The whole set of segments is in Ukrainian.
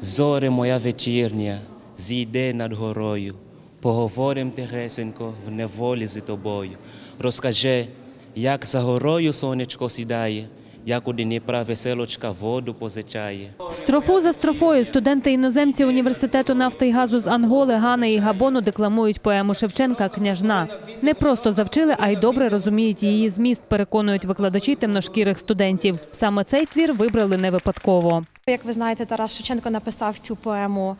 Зоре моя вечірня, зійде над горою, поговорим тихесенько в неволі з тобою. Розкаже, як за горою сонечко сідає, як у Дніпра веселочка воду позичає. Строфу за строфою студенти іноземці університету нафти і газу з Анголи, Гани і Габону декламують поему Шевченка Княжна. Не просто завчили, а й добре розуміють її зміст, переконують викладачі темношкірих студентів. Саме цей твір вибрали не випадково. Як ви знаєте, Тарас Шевченко написав цю поему,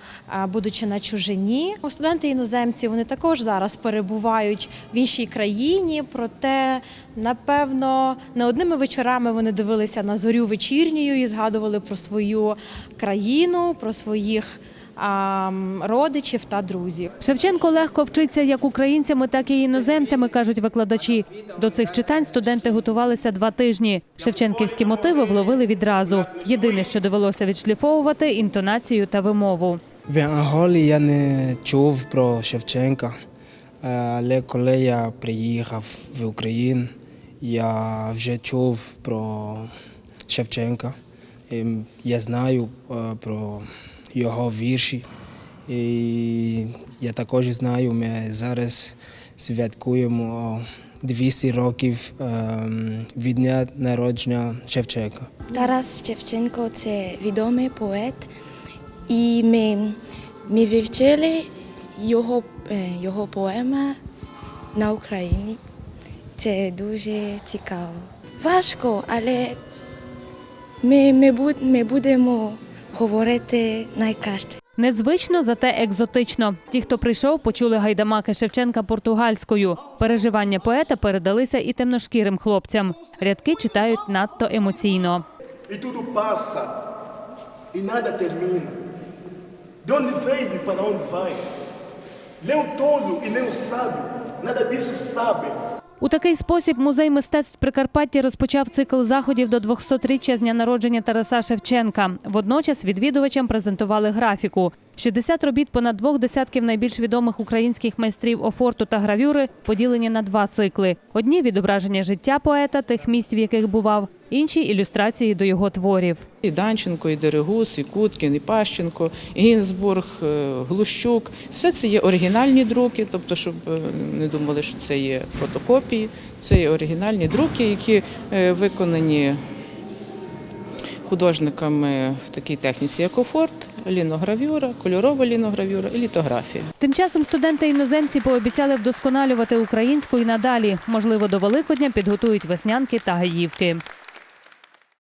будучи на чужині. Студенти іноземці вони також зараз перебувають в іншій країні. Проте, напевно, не одними вечорами вони дивилися на зорю вечірньою і згадували про свою країну, про своїх родичів та друзів. Шевченко легко вчиться як українцями, так і іноземцями, кажуть викладачі. До цих читань студенти готувалися два тижні. Шевченківські мотиви вловили відразу. Єдине, що довелося відшліфовувати – інтонацію та вимову. В Анголі я не чув про Шевченка, е, але коли я приїхав в Україну, я вже чув про Шевченка. Я знаю е, про його вірші. І я також знаю, ми зараз святкуємо 200 років ем, від дня народження Шевченка. Тарас Шевченко це відомий поет, і ми, ми вивчили його, е, його поема на Україні. Це дуже цікаво. Важко, але ми, ми, ми будемо говорити найкраще. Незвично, зате екзотично. Ті, хто прийшов, почули гайдамаки Шевченка португальською. Переживання поета передалися і темношкірим хлопцям. Рядки читають надто емоційно. Nada termina. De onde veio e para onde vai? Nem o tolo e nem o sábio, nada disso sabe. У такий спосіб музей мистецтв Прикарпаття розпочав цикл заходів до 200-річчя з дня народження Тараса Шевченка. Водночас відвідувачам презентували графіку. 60 робіт понад двох десятків найбільш відомих українських майстрів офорту та гравюри поділені на два цикли: одні відображення життя поета, тих місць, в яких бував, інші ілюстрації до його творів. І Данченко, і Дерегус, і Куткін, і Пащенко, і Гінзбург, е, Глущук. Все це є оригінальні друки, тобто, щоб е, не думали, що це є фотокопії. Це є оригінальні друки, які е, виконані художниками в такій техніці, як офорт, ліногравюра, кольорова ліногравюра і літографія. Тим часом студенти-іноземці пообіцяли вдосконалювати українську і надалі. Можливо, до Великодня підготують веснянки та гаївки.